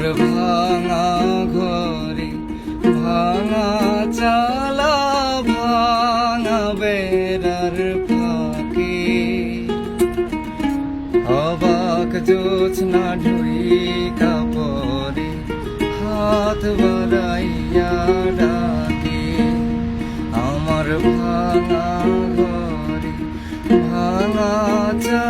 আমার ভাঙা ঘরে ভাঙা চালা, ভাঙা বেড়ার ফাঁকে। অবাক জোছনা ঢুই কাপড়ে হাত বাড়াইয়া ডাকে, আমার ভাঙা ঘরে ভাঙা চালা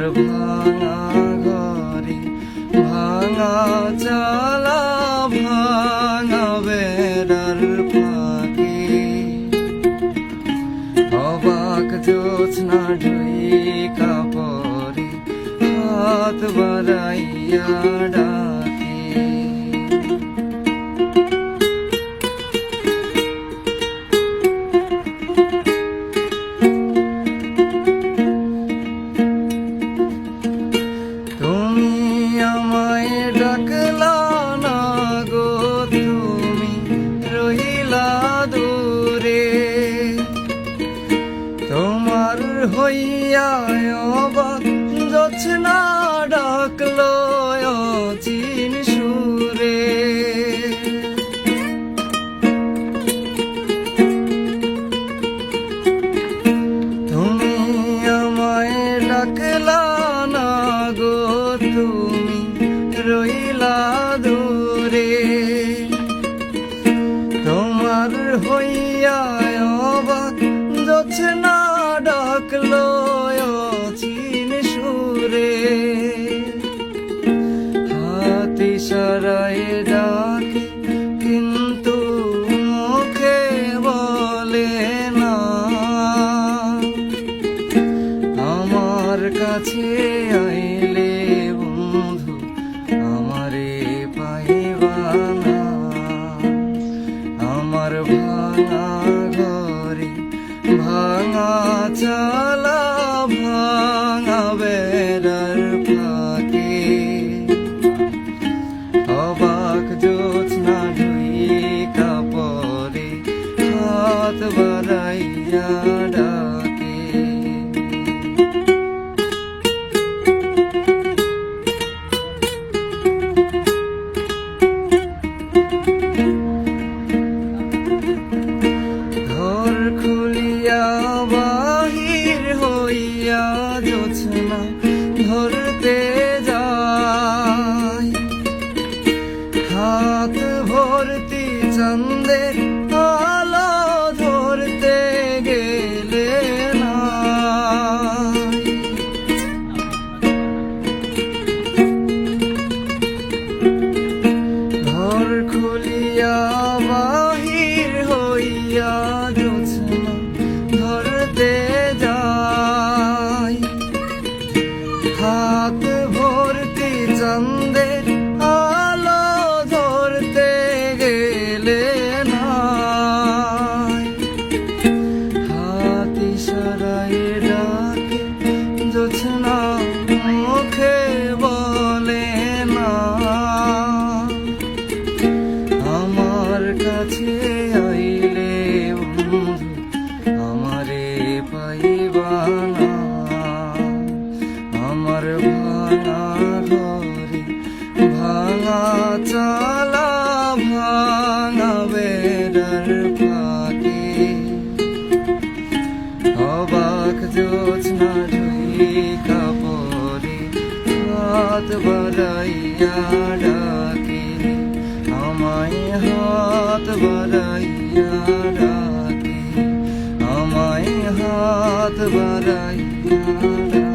আমার ভাঙা ঘরে ভাঙা চালা, ভাঙা বেড়ার পাখি অবাক জোৎস্না ঢুই কাপড়ে হাত বাড়াইয়া ডাকে রইলা দূরে। তোমার হইয়া অবাক যাচ্ছে না ডাকলো চিন সুরে। হাতি সারায় ডাকে, কিন্তু মুখে বলে না। আমার কাছে আইলে ভাঙা চালা খুলিয়া বাহির হইয়া জোছনা ধরতে যায় হাত ভর্তি চন্দের কাছে আইলে আমারে পাইবা না। আমার ভাঙা ঘরে ভাঙা চালা ভাঙা বেড়ার ফাঁকে। অবাক জোছনা ঢুই কাপড়ে হাত বাড়াইয়া হাত বাড়াইয়া রাখে। আমায় হাত বাড়াইয়া